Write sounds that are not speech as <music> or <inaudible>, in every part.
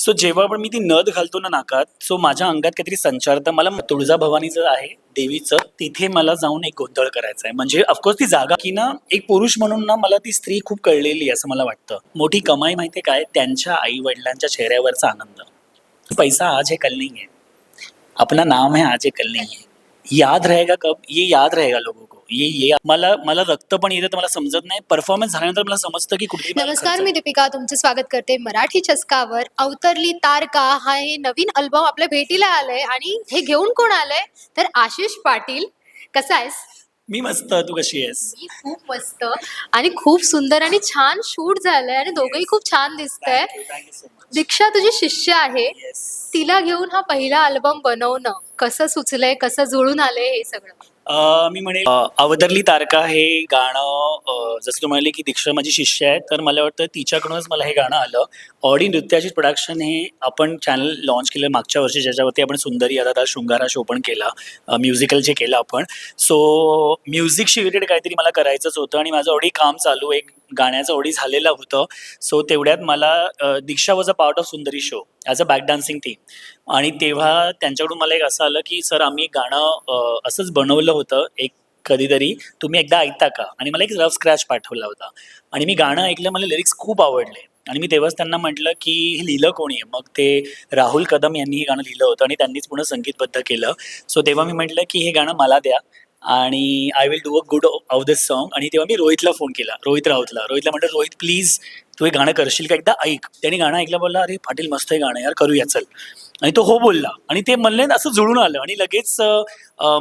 So जेव्हा पण मी ती नद घालतो ना नाकात सो माझ्या अंगात काहीतरी संचारतं मला तुळजाभवानीचं आहे देवीचं तिथे मला जाऊन एक गोंधळ करायचा आहे. म्हणजे ऑफकोर्स ती जागा की ना एक पुरुष म्हणून ना मला ती स्त्री खूप कळलेली आहे असं मला वाटतं. मोठी कमाई माहितीये काय? त्यांच्या आई वडिलांच्या चेहऱ्यावरचा आनंद. पैसा आज हे कल नाही आहे अपना नाम है आज हे कल नहीं है याद रहेगा कब? ये याद रहेगा लोगों को. ये ये मला मला रक्त पण येतं तर मला समजत नाही. परफॉर्मन्स झाल्यानंतर मला समजतं की कुठे नमस्कार मी दीपिका. तुमचे स्वागत करते मराठी चस्कावर. अवतरली तारका हा हे नवीन अल्बम आपल्या भेटीला आलंय आणि हे घेऊन कोण आलंय? तर आशिष पाटील. कसा आहेस? मी मस्त. तू कशी आहेस? मी खूप मस्त. आणि खूप सुंदर आणि छान शूट झालंय आणि दोघंही खूप छान सो मच दीक्षा तुझी शिष्य आहे. तिला घेऊन हा पहिला अल्बम बनवणं. कसं सुचलंय कसं जुळून आलंय हे सगळं. मी म्हणेल अवदरली तारका हे गाणं जसं तू म्हणाली की दीक्षा माझी शिष्य आहे तर मला वाटतं तिच्याकडूनच मला हे गाणं आलं. ऑडी नृत्याची प्रोडक्शन हे आपण चॅनल लॉन्च केलं मागच्या वर्षी ज्याच्यावरती आपण सुंदरी आता शृंगारा शो पण केला म्युझिकल जे केलं आपण. सो म्युझिकशी रिलेटेड काहीतरी मला करायचंच होतं आणि माझं ऑडी काम चालू एक गाण्याचं ओढी झालेलं होतं. सो तेवढ्यात मला Diksha was a part of Sundari show as a back dancing team आणि तेव्हा त्यांच्याकडून मला एक असं आलं की सर आम्ही गाणं असंच बनवलं होतं एक कधीतरी तुम्ही एकदा ऐकता का? आणि मला एक रफ स्क्रॅच पाठवला होता. आणि मी गाणं ऐकलं मला लिरिक्स खूप आवडले. आणि मी तेव्हाच त्यांना म्हटलं की हे लिहिलं कोणी? आहे मग ते राहुल कदम यांनी हे गाणं लिहिलं होतं आणि त्यांनीच पूर्ण संगीतबद्ध केलं. सो तेव्हा मी म्हटलं की हे गाणं मला द्या. आणि I will do a good of this song आणि तेव्हा मी रोहितला फोन केला. रोहित राऊतला. रोहितला म्हटलं रोहित प्लीज तू हे गाणं करशील का? एकदा ऐक. त्याने गाणं ऐकलं बोलला अरे पाटील मस्त आहे गाणं यार करूया चल. आणि तो हो बोलला. आणि ते म्हणले ना, असं जुळून आलं. आणि लगेच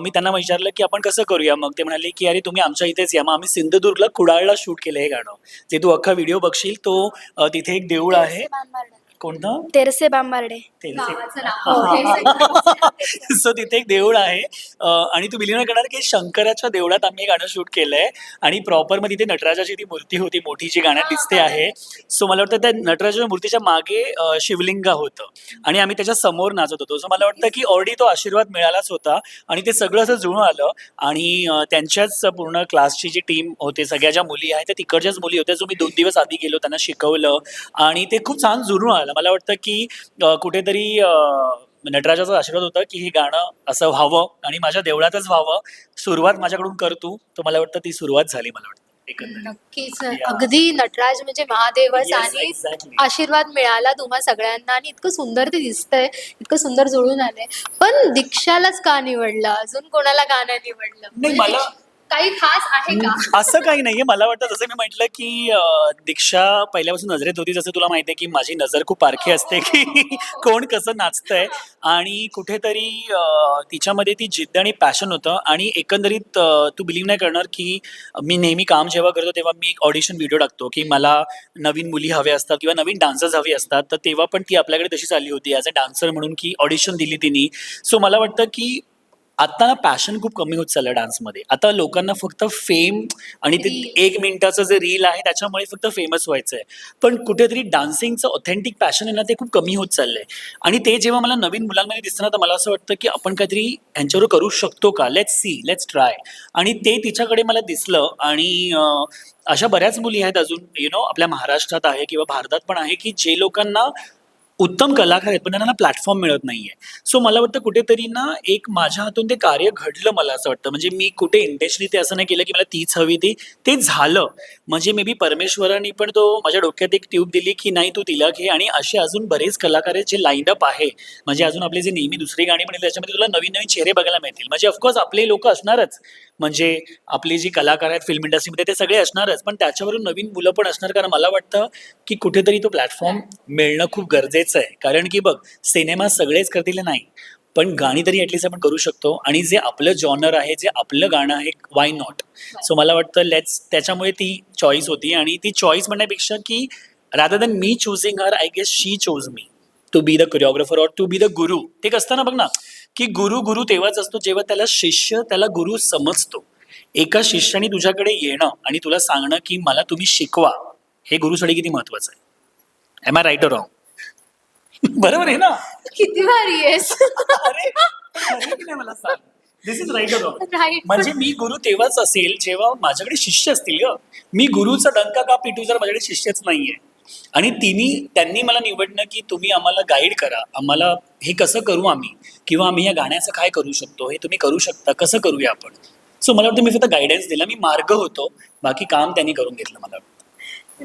मी त्यांना विचारलं की आपण कसं करूया? मग ते म्हणाले की अरे तुम्ही आमच्या इथेच या. मग आम्ही सिंधुदुर्गला कुडाळला शूट केलं हे गाणं. जे तू अख्खा व्हिडिओ बघशील तो तिथे एक देऊळ आहे. कोणतं? तेरसे बांबार्डे. गावाचं नाव. हो. सो <laughs> तिथे एक देऊळ आहे. अं, आणि तू नाही करणार की शंकराच्या देवळात आम्ही हे गाणं शूट केलंय. आणि प्रॉपरमध्ये तिथे नटराजाची ती मूर्ती होती मोठी जी गाण्यात दिसते आहे. सो मला वाटतं त्या नटराजाच्या मूर्तीच्या मागे अं, शिवलिंग होतं. आणि आम्ही त्याच्यासमोर नाचत होतो. सो मला वाटतं की ऑलरेडी तो आशीर्वाद मिळालाच होता. आणि ते सगळं असं जुळून आलं. आणि अं, त्यांच्याच पूर्ण क्लासची जी टीम होते सगळ्या ज्या मुली आहेत त्या तिकडच्याच मुली होत्या जो मी दोन दिवस आधी गेलो त्यांना शिकवलं. आणि ते खूप छान जुळून आलं. मला वाटतं की कुठेतरी नटराजाचा आशीर्वाद होता की हे गाणं असं व्हावं आणि माझ्या देवळातच व्हावं. सुरुवात माझ्याकडून कर तू. तर मला वाटतं ती सुरुवात झाली मला वाटतं. नक्कीच. अगदी नटराज म्हणजे महादेवच आणि. आशीर्वाद मिळाला तुम्हा सगळ्यांना आणि इतकं सुंदर ते दिसतंय. इतकं सुंदर जुळून आलंय. पण दीक्षालाच का निवडलं? अजून कोणाला नाही निवडलं? म्हणजे काही खास आहे का? <laughs> असं काही नाहीये. मला वाटतं जसं मी म्हटलं की अं, दीक्षा पहिल्यापासून नजरेत होती जसं तुला माहितीये की माझी नजर खूप पारखी असते की <laughs> कोण कसं नाचतंय. आणि कुठेतरी अं, तिच्यामध्ये ती जिद्द आणि पॅशन होतं. आणि एकंदरीत अं, तू बिलीव्ह नाही करणार की मी नेहमी काम जेव्हा करतो तेव्हा मी एक ऑडिशन व्हिडिओ टाकतो की मला नवीन मुली हव्या असतात किंवा नवीन डान्सर्स हवी असतात. तर तेव्हा पण ती आपल्याकडे तशीच आली होती ॲज अ डान्सर म्हणून की ऑडिशन दिली तिने. सो मला वाटतं की आता ना पॅशन खूप कमी होत चाललं डान्समध्ये आता लोकांना फक्त फेम आणि ते. एक मिनिटाचं जे रील आहे त्याच्यामुळे फक्त फेमस व्हायचं आहे पण कुठेतरी डान्सिंगचं ऑथेंटिक पॅशन आहे ना ते खूप कमी होत चाललंय. आणि ते जेव्हा मला नवीन मुलांमध्ये दिसतं ना तर मला असं वाटतं की आपण काहीतरी यांच्यावर करू शकतो का? लेट्स सी लेट्स ट्राय आणि ते तिच्याकडे मला दिसलं आणि अशा बऱ्याच मुली आहेत अजून. यु नो आपल्या महाराष्ट्रात आहे किंवा भारतात पण आहे की जे लोकांना उत्तम कलाकार आहेत पण त्यांना प्लॅटफॉर्म मिळत नाहीये. सो मला वाटतं कुठेतरी ना एक माझ्या हातून ते कार्य घडलं मला असं वाटतं. म्हणजे मी कुठे इंटेन्शनली ते असं नाही केलं की मला तीच हवी ती ते झालं. म्हणजे मे बी परमेश्वरांनी पण तो माझ्या डोक्यात एक ट्यूब दिली की नाही तू तिला घे. आणि असे अजून बरेच कलाकार आहेत जे लाईन अप आहे. म्हणजे अजून आपले जे नेहमी दुसरी गाणी म्हणेल त्याच्यामध्ये तुला नवीन नवीन चेहरे बघायला मिळतील. म्हणजे ऑफकोर्स आपले लोक असणारच. म्हणजे आपली जी कलाकार आहेत फिल्म इंडस्ट्रीमध्ये ते सगळे असणारच पण त्याच्यावरून नवीन मुलं पण असणार कारण मला वाटतं की कुठेतरी तो प्लॅटफॉर्म मिळणं खूप गरजेचं आहे. कारण की बघ सिनेमा सगळेच करतील नाही पण गाणी तरी ॲटलिस्ट आपण करू शकतो. आणि जे आपलं जॉनर आहे जे आपलं गाणं आहे वाय नॉट सो मला वाटतं लेट्स त्याच्यामुळे ती चॉईस होती. आणि ती चॉईस म्हणण्यापेक्षा की rather than me choosing her I guess she chose me to be the choreographer or to be the guru ते एक असतं ना बघ ना. की गुरु गुरु तेव्हाच असतो जेव्हा त्याला शिष्य त्याला गुरु समजतो. एका शिष्याने तुझ्याकडे येणं आणि तुला सांगणं की मला तुम्ही शिकवा हे गुरुसाठी किती महत्वाचं आहे. एम आय राईट रॉंग बरोबर आहे ना? किती भारी आहेस. अरे नाही मला सांग? This is right wrong right म्हणजे मी गुरु तेव्हाच असेल जेव्हा माझ्याकडे शिष्य असतील ग. मी गुरुचा डंका का पिटू जर माझ्याकडे शिष्यच नाहीये? आणि तिन्ही त्यांनी मला निवडणं की तुम्ही आम्हाला गाईड करा. आम्हाला हे कसं करू आम्ही? किंवा आम्ही या गाण्याचं काय करू शकतो? हे तुम्ही करू शकता. कसं करूया आपण? सो मला वाटतं मी फक्त गायडन्स दिला. मी मार्ग होतो. बाकी काम त्यांनी करून घेतलं मला वाटतं.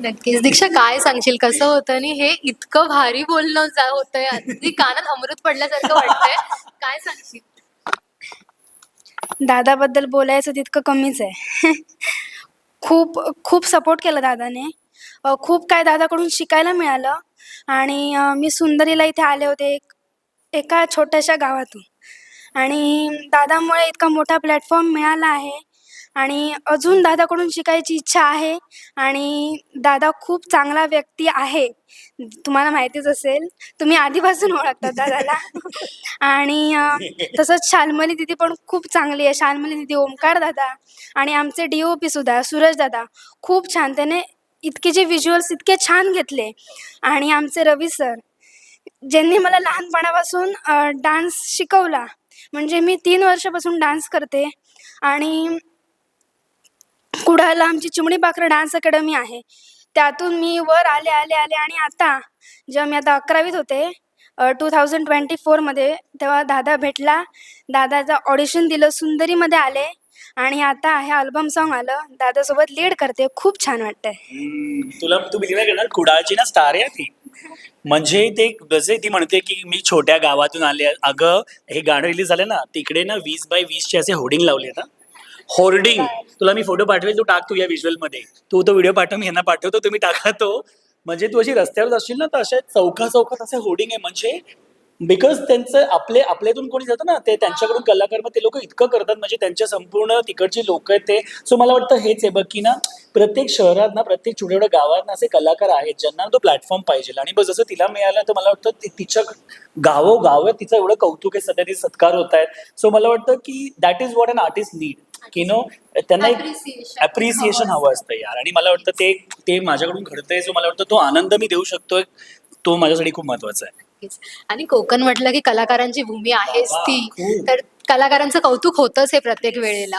नक्कीच. दीक्षा काय सांगशील? कसं होतं आणि हे इतकं भारी बोलणं जा होतंय. अगदी कानात अमृत पडल्यासारखं वाटतंय. काय सांगशील? दादाबद्दल बोलायचं तितकं कमीच आहे. <laughs> खूप खूप सपोर्ट केला दादाने. खूप काय दादाकडून शिकायला मिळालं. आणि मी सुंदरीला इथे आले होते एक एका छोट्याशा गावातून. आणि दादामुळे इतका मोठा प्लॅटफॉर्म मिळाला आहे. आणि अजून दादाकडून शिकायची इच्छा आहे. आणि दादा खूप चांगला व्यक्ती आहे. तुम्हाला माहितीच असेल. तुम्ही आधीपासून ओळखतात दादाला. आणि तसंच शालमली दिदी पण खूप चांगली आहे. शालमली दिदी ओमकार दादा आणि आमचे डी ओ पी सुद्धा सूरज दादा खूप छान. त्याने इतके जे व्हिज्युअल्स इतके छान घेतले. आणि आमचे रवी सर ज्यांनी मला लहानपणापासून डान्स शिकवला. म्हणजे मी तीन वर्षापासून डान्स करते. आणि कुडाळला आमची चिमणी पाखरं डान्स अकॅडमी आहे. त्यातून मी वर आले आले आले आणि आता जेव्हा मी आता अकरावीत होते टू थाउजंड ट्वेंटी फोरमध्ये तेव्हा दादा भेटला. दादाचं ऑडिशन दिलं सुंदरीमध्ये आले. आणि आता हे अल्बम सॉन्ग आलं दादासोबत लीड करते खूप छान वाटतंय. हम्म, तुला तू बिलीव नाही करणार? कुडाळची ना स्टार आहे ती. म्हणजे ते जसे ती म्हणते की मी छोट्या गावातून आले अगं हे गाणं रिलीज झालं ना तिकडे ना वीस बाय वीसचे असे होर्डिंग लावले ना होर्डिंग तुला मी फोटो पाठवेल तू टाक तू या व्हिज्युअलमध्ये. तू तो व्हिडिओ पाठव मी यांना पाठवतो तुम्ही टाका तो. म्हणजे तू अशी रस्त्यावर जाशील ना तर अशा चौका चौकात असे होर्डिंग आहे. म्हणजे बिकॉज त्यांचं आपले आपल्यातून कोणी जातं ना ते त्यांच्याकडून कलाकार मग ते लोक इतकं करतात म्हणजे त्यांच्या संपूर्ण तिकडची लोक आहेत ते. सो मला वाटतं हेच आहे बघ की ना प्रत्येक शहरात ना प्रत्येक छोट्या छोट्या गावात ना असे कलाकार आहेत ज्यांना तो प्लॅटफॉर्म पाहिजे. आणि बस जसं तिला मिळालं तर मला वाटतं ति- तिच्या गावो गाव तिचं एवढं कौतुक आहे सध्या तिचे सत्कार होत आहेत. सो मला वाटतं की that is what an artist need की नो त्यांना एक. अप्रिसिएशन हवं असतं यार. आणि मला वाटतं ते ते माझ्याकडून घडतंय सो मला वाटतं तो आनंद मी देऊ शकतोय तो माझ्यासाठी खूप महत्त्वाचा आहे. नक्कीच. आणि कोकण म्हटलं की कलाकारांची भूमी आहेच ती. तर कलाकारांचं कौतुक होतच हे प्रत्येक वेळेला.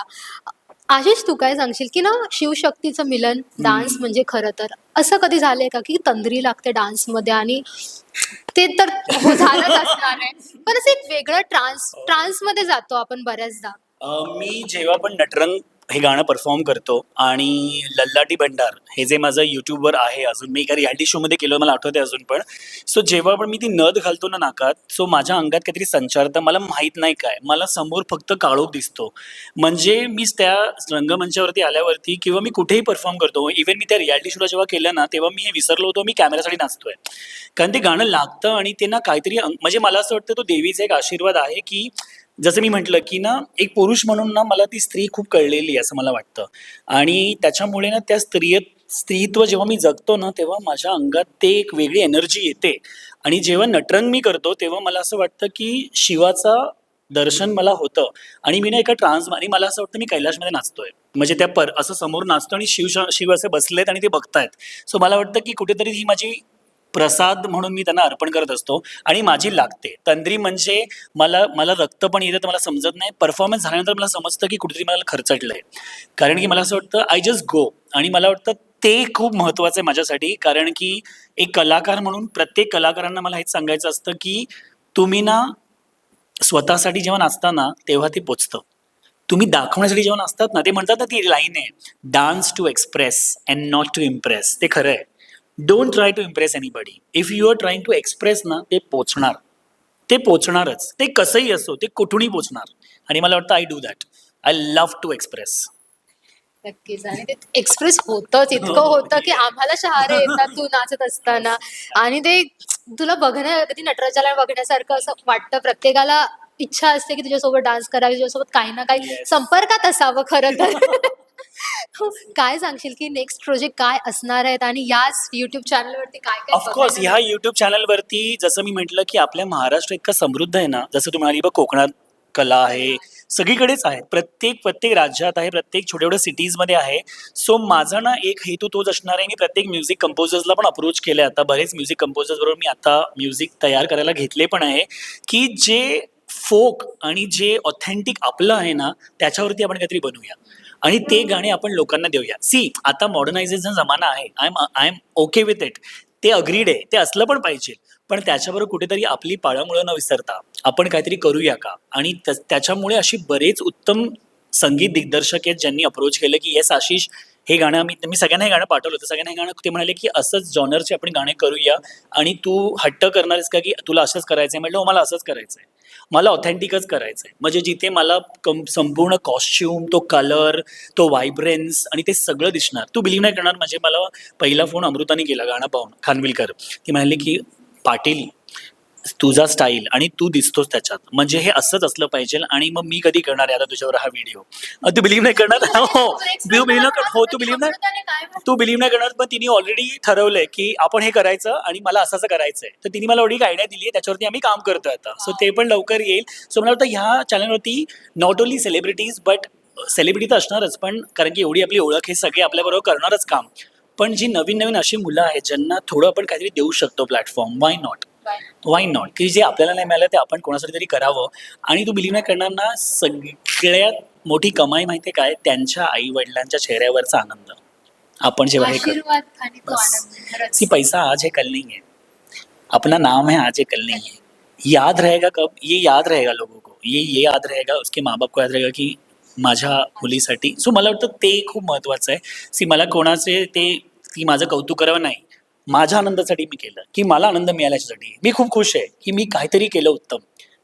आशिष तू काय सांगशील की ना शिवशक्तीचं मिलन डान्स म्हणजे खरं तर. असं कधी झालंय का की तंद्री लागते डान्समध्ये आणि ते तर हो झालंच असणार आहे. पण असं एक वेगळं ट्रान्स ट्रान्समध्ये जातो आपण बऱ्याचदा. मी जेव्हा पण नटरंग हे गाणं परफॉर्म करतो आणि लल्लाटी भंडार हे जे माझं यूट्यूबवर आहे अजून. मी एका रियालिटी शोमध्ये केलं मला आठवते अजून पण. सो जेव्हा पण मी ती नद घालतो ना नाकात सो माझ्या अंगात काहीतरी संचारतं मला माहीत नाही काय. मला समोर फक्त काळोख दिसतो. म्हणजे मी त्या रंगमंचावरती आल्यावरती किंवा मी कुठेही परफॉर्म करतो इव्हन मी त्या रियालिटी शोला जेव्हा केलं ना तेव्हा मी हे विसरलो होतो मी कॅमेरासाठी नाचतोय. कारण ते गाणं लागतं आणि ते ना काहीतरी म्हणजे मला असं वाटतं तो देवीचा एक आशीर्वाद आहे की जसं मी म्हटलं की ना एक पुरुष म्हणून ना मला ती स्त्री खूप कळलेली असं मला वाटतं. आणि त्याच्यामुळे ना त्या स्त्रिय स्त्रीत्व जेव्हा मी जगतो ना तेव्हा माझ्या अंगात ते एक वेगळी एनर्जी येते. आणि जेव्हा नटरंग मी करतो तेव्हा मला असं वाटतं की शिवाचा दर्शन मला होतं. आणि मी ना एका ट्रान्स आणि मला असं वाटतं मी कैलाशमध्ये नाचतोय. म्हणजे त्या पर असं समोर नाचतो आणि शिव शिव असे बसलेत आणि ते बघतायत. सो मला वाटतं की कुठेतरी ही माझी प्रसाद म्हणून मी त्यांना अर्पण करत असतो आणि माझी लागते. तंद्री म्हणजे मला मला रक्त पण येतं तर मला समजत नाही. परफॉर्मन्स झाल्यानंतर मला समजतं की कुठेतरी मला खर्चटलंय. कारण की मला असं वाटतं आय जस्ट गो आणि मला वाटतं ते खूप महत्त्वाचं आहे माझ्यासाठी कारण की एक कलाकार म्हणून प्रत्येक कलाकारांना मला हेच सांगायचं असतं की तुम्ही ना स्वतःसाठी जेव्हा नाचता ना तेव्हा ते पोचतं. तुम्ही दाखवण्यासाठी जेव्हा नाचतात ना ते म्हणतात ना ती लाईन आहे dance to express and not to impress ते खरं आहे. Don't try to impress anybody if you are trying to express ना ते पोचणार. ते पोचणारच. ते कसंही असो ते कुठूनही पोचणार. आणि मला वाटतं I do that I love to express नक्कीच. आणि ते एक्सप्रेस होतच. इतकं होतं की आम्हाला शहारे येतात तू नाचत असताना. आणि ते तुला बघण्या कधी नटराजाला बघण्यासारखं असं वाटतं. प्रत्येकाला इच्छा असते की तुझ्यासोबत डान्स करावी. तुझ्यासोबत काही ना काही. संपर्कात असावं खरं तर. <laughs> काय सांगशील की नेक्स्ट प्रोजेक्ट काय असणार आहेत आणि याच युट्यूब चॅनलवरती काय काय ऑफकोर्स ह्या युट्यूब चॅनलवरती जसं मी म्हटलं की आपल्या महाराष्ट्र इतका समृद्ध आहे ना जसं तुम्ही म्हणाली बघ कोकणात कला आहे सगळीकडेच आहे. प्रत्येक प्रत्येक राज्यात आहे प्रत्येक छोट्या छोट्या सिटीजमध्ये आहे. सो माझा ना एक हेतू तोच असणार आहे मी प्रत्येक म्युझिक कंपोजर्सला पण अप्रोच केले आता. बरेच म्युझिक कंपोजर्स बरोबर मी आता म्युझिक तयार करायला घेतले पण आहे की जे फोक आणि जे ऑथेंटिक आपलं आहे ना त्याच्यावरती आपण काहीतरी बनवूया. आणि ते गाणे आपण लोकांना देऊया. सी आता मॉडर्नायझेशन जमाना आहे. I am I am okay with it ते अग्रीड आहे. ते असलं पण पाहिजे. पण त्याच्याबरोबर कुठेतरी आपली पाळंमुळं न विसरता आपण काहीतरी करूया का? आणि त्याच्यामुळे अशी बरेच उत्तम संगीत दिग्दर्शक आहेत ज्यांनी अप्रोच केलं की येस आशिष हे गाणं आम्ही मी सगळ्यांना हे गाणं पाठवलं होतं. सगळ्यांना हे गाणं ते म्हणाले की असंच जॉनरचे आपण गाणे करूया आणि तू हट्ट करणार आहेस का की तुला असंच करायचं आहे म्हटलं हो मला असंच करायचं आहे मला ऑथेंटिकच करायचं आहे म्हणजे जिथे मला कम संपूर्ण कॉस्ट्युम तो कलर तो व्हायब्रन्स आणि ते सगळं दिसणार. तू बिलीव्ह नाही करणार म्हणजे मला पहिला फोन अमृताने केला गाणं पाहून खानविलकर. ती म्हणाली की पाटील तुझा स्टाईल आणि तू दिसतोस त्याच्यात. म्हणजे हे असंच असलं पाहिजे आणि मग मी कधी करणार आहे आता तुझ्यावर हा व्हिडिओ तू बिलीव्ह नाही करणार? हो. तू बिलीव्ह हो तू बिलीव्ह नाही तू बिलीव्ह नाही करणार पण तिने ऑलरेडी ठरवलंय की आपण हे करायचं आणि मला असं असं करायचंय. तर तिने मला एवढी आयडिया दिली आहे त्याच्यावरती आम्ही काम करतोय आता. सो ते पण लवकर येईल. सो मला वाटतं ह्या चॅनलवरती not only celebrities but celebrity तर असणारच पण कारण की एवढी आपली ओळख हे सगळे आपल्याबरोबर करणारच काम. पण जी नवीन नवीन अशी मुलं आहेत ज्यांना थोडं आपण काहीतरी देऊ शकतो platform why not why not की जे आपल्याला नाही मिळालं ते आपण कोणासाठी तरी करावं. आणि तू बिलीव्ह नाही करणार ना सगळ्यात मोठी कमाई माहिती काय? त्यांच्या आई वडिलांच्या चेहऱ्यावरचा आनंद. आपण जेव्हा हे करतो. पैसा आज है कल नहीं है अपना नाम है आज है कल नहीं है याद रहेगा कब? ये याद रहेगा लोगों को. ये ये याद रहेगा उसके माँ बाप को याद रहेगा की माझ्या मुलीसाठी. सो मला वाटतं ते खूप महत्त्वाचं आहे. सी मला कोणाचे ते ती माझं कौतुक करावं नाही. माझ्या आनंदासाठी मी केलं की मला आनंद मिळाला याच्यासाठी मी खूप खुश आहे की मी काहीतरी केलं उत्तम.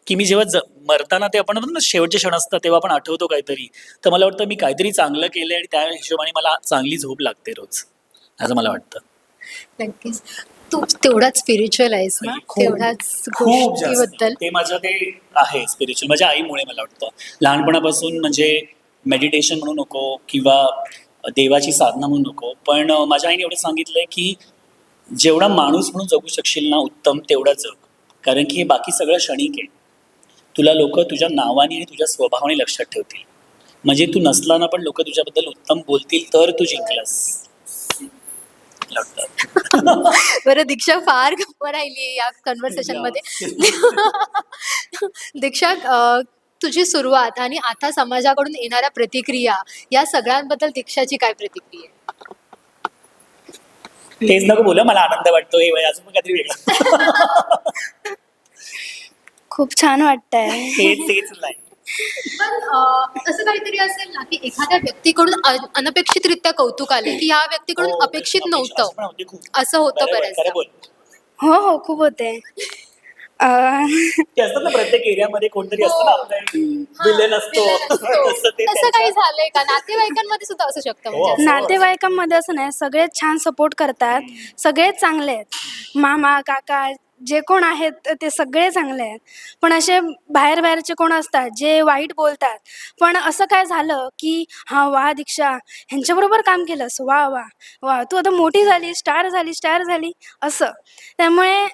की मी जेव्हा मरताना ते आपण म्हणतो ना शेवटचे क्षण असतात तेव्हा आपण आठवतो काहीतरी. तर मला वाटतं मी काहीतरी चांगलं केलं आणि त्या हिशोबाने मला चांगली झोप लागते रोज. असं मला वाटतं. नक्कीच. तू तेवढाच स्पिरिच्युअल आहेस ना? खूप- तेवढाच गोष्टीबद्दल. ते माझं ते आहे स्पिरिच्युअल माझ्या आईमुळे मला वाटतं. लहानपणापासून म्हणजे मेडिटेशन म्हणू नको किंवा देवाची साधना म्हणू नको पण माझ्या आईने एवढं सांगितलंय की जेवढा माणूस म्हणून जगू शकशील ना उत्तम तेवढा जग. कारण की हे बाकी सगळं क्षणिक आहे. तुला लोक तुझ्या नावाने आणि तुझ्या स्वभावाने लक्षात ठेवतील. म्हणजे तू नसला पण लोक तुझ्याबद्दल उत्तम बोलतील तर तू जिंकलास. <laughs> बरं दीक्षा फार गप्प राहिली या कन्व्हर्सेशनमध्ये. <laughs> दीक्षा तुझी सुरुवात आणि आता समाजाकडून येणाऱ्या प्रतिक्रिया या सगळ्यांबद्दल दीक्षाची काय प्रतिक्रिया? तेच नको बोला मला आनंद वाटतो हे वय अजून पण काहीतरी वेगळं खूप छान वाटतंय तेच तेच नाही पण अं, असं काहीतरी असेल ना की एखाद्या व्यक्तीकडून अ- अनपेक्षितरित्या कौतुक आले की ह्या व्यक्तीकडून हो, अपेक्षित अपेक्षा नव्हतं पण होती खूप. असं होतं. खरं बोल. हो हो खूप होते ते असतात ना प्रत्येक एरियामध्ये कोणतरी असतं ना हो. हा, villain असतो. तसं ते असं त्यांच्या- काही झालंय का नातेवाईकांमध्ये सुद्धा असू शकतं हो, म्हणजे. नातेवाईकांमध्ये असं नाही सगळेच छान सपोर्ट करतात सगळेच चांगले आहेत मामा काका जे कोण आहेत ते सगळे चांगले आहेत पण असे बाहेर बाहेरचे कोण असतात जे वाईट बोलतात पण असं काय झालं की हा वा दीक्षा ह्यांच्याबरोबर काम केलंस वा वा वा तू आता मोठी झाली स्टार झाली स्टार झाली असं त्यामुळे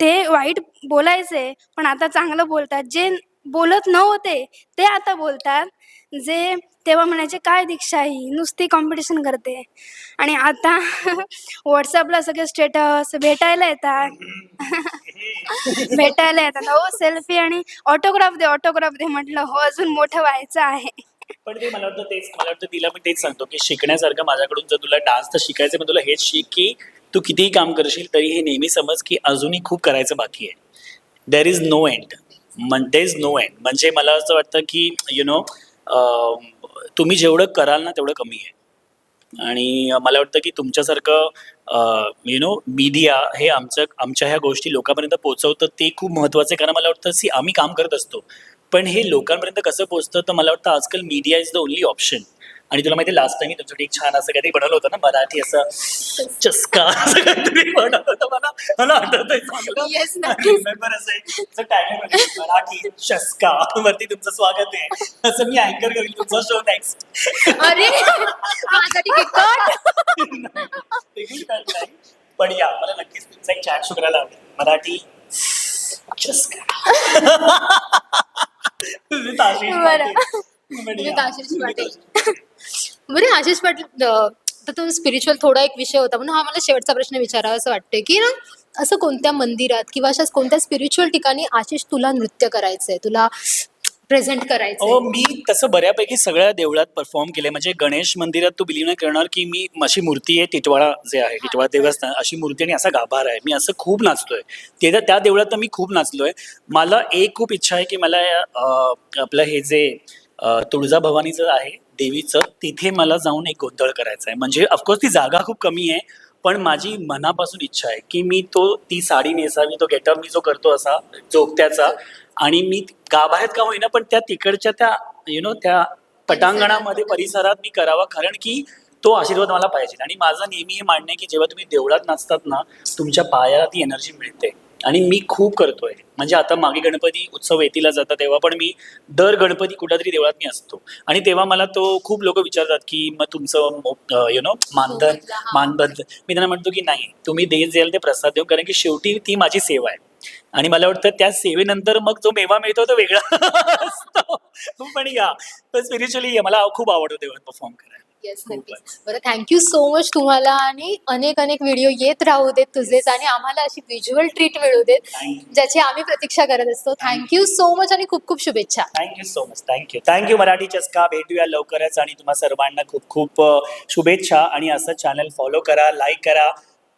ते वाईट बोलायचे पण आता चांगलं बोलतात. जे बोलत नव्हते ते आता बोलतात. जे तेव्हा म्हणायचे काय दीक्षा ही? नुसती कॉम्पिटिशन करते. आणि आता <laughs> व्हॉट्सअपला सगळे स्टेटस भेटायला येतात. <laughs> भेटायला येतात. हो सेल्फी आणि ऑटोग्राफ दे ऑटोग्राफ दे. म्हटलं हो अजून मोठं व्हायचं आहे. पण ते मला वाटतं तेच मला वाटतं तिला मी तेच सांगतो की शिकण्यासारखं माझ्याकडून जर तुला डान्स तर शिकायचं पण तुला हेच शिक की तू कितीही काम करशील तरी हे नेहमी समज की अजूनही खूप करायचं बाकी आहे. There is no end they is no end म्हणजे मला असं वाटतं की यु नो तुम्ही जेवढं कराल ना तेवढं कमी आहे. आणि मला वाटतं की तुमच्यासारखं यु नो मीडिया हे आमचं आमच्या ह्या गोष्टी लोकांपर्यंत पोहोचवतं ते खूप महत्त्वाचं आहे. कारण मला वाटतं सी आम्ही काम करत असतो. पण हे लोकांपर्यंत कसं पोहोचतं तर मला वाटतं आजकाल media is the only option आणि तुला माहिती लास्ट टाइम तुमच्यासाठी एक छान असं काहीतरी बनवलं होतं ना मराठी असं चस्का असं काहीतरी बनवलं होतं. मला मला होतं, मराठी चस्का. वरती तुमचं स्वागत आहे. असं मी अँकर करेल तुमचा शो नेक्स्ट अरे. पण या मला नक्कीच तुमचा एक चॅट शुक्राला आवडेल. मराठी चस्का. <laughs> विथ आशिष. पाटील. बरं आशिष तर तो स्पिरिच्युअल थोडा एक विषय होता. म्हणून हा मला शेवटचा प्रश्न विचारावा असं वाटतंय की ना असं कोणत्या मंदिरात किंवा अशा कोणत्या स्पिरिच्युअल ठिकाणी आशिष तुला नृत्य करायचंय? तुला प्रेझेंट करायचं मी तसं बऱ्यापैकी सगळ्या देवळात परफॉर्म केले म्हणजे गणेश मंदिरात तू बिलीव्ह नाही करणार की मी अशी मूर्ती आहे टिटवाळा जे आहे टिटवाळा देवस्थान अशी मूर्ती आणि असा गाभार आहे. मी असं खूप नाचलोय ते त्या देवळात तर मी खूप नाचलोय. मला एक खूप इच्छा आहे की मला या, अं, आपलं हे जे तुळजाभवानीचं आहे देवीचं तिथे मला जाऊन एक गोंधळ करायचा आहे. म्हणजे ऑफकोर्स ती जागा खूप कमी आहे पण माझी मनापासून इच्छा आहे की मी तो ती साडी नेसावी तो गेटअप मी जो करतो असा जोगत्याचा आणि मी गाभाऱ्यात का होईना पण त्या तिकडच्या त्या यु नो त्या पटांगणामध्ये परिसरात मी करावा कारण की तो आशीर्वाद मला पाहिजे. आणि माझं नेहमी हे मानणं आहे की जेव्हा तुम्ही देवळात नाचतात ना तुमच्या पायाला ती एनर्जी मिळते. आणि मी खूप करतोय. म्हणजे आता मागे गणपती उत्सव येतीला जातात तेव्हा पण मी दर गणपती कुठल्या तरी देवळात मी असतो. आणि तेव्हा मला तो खूप लोक विचारतात की मग तुमचं यु नो मानधन मोबदला, हा. मानबद्ध मी त्यांना म्हणतो की नाही तुम्ही देत जाल ते प्रसाद देऊ कारण की शेवटी ती माझी सेवा आहे. आणि मला वाटतं त्या सेवेनंतर मग जो मेवा मिळतो तो वेगळा <laughs> असतो. पण या तर स्पिरिच्युअली मला खूप आवडतं देवळात परफॉर्म करायला. येस. नक्कीच. बरं थँक्यू सो मच तुम्हाला आणि अनेक अनेक व्हिडिओ येत राहू देत तुझेच आणि आम्हाला अशी व्हिज्युअल ट्रीट मिळू देत ज्याची आम्ही प्रतीक्षा करत असतो. थँक्यू सो मच आणि खूप खूप शुभेच्छा. Thank you so much thank you thank you Marathi Chaska. भेटूया लवकरच आणि तुम्हा सर्वांना खूप खूप शुभेच्छा आणि असं चॅनल फॉलो करा लाईक करा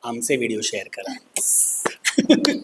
आमचे व्हिडिओ शेअर करा. <laughs>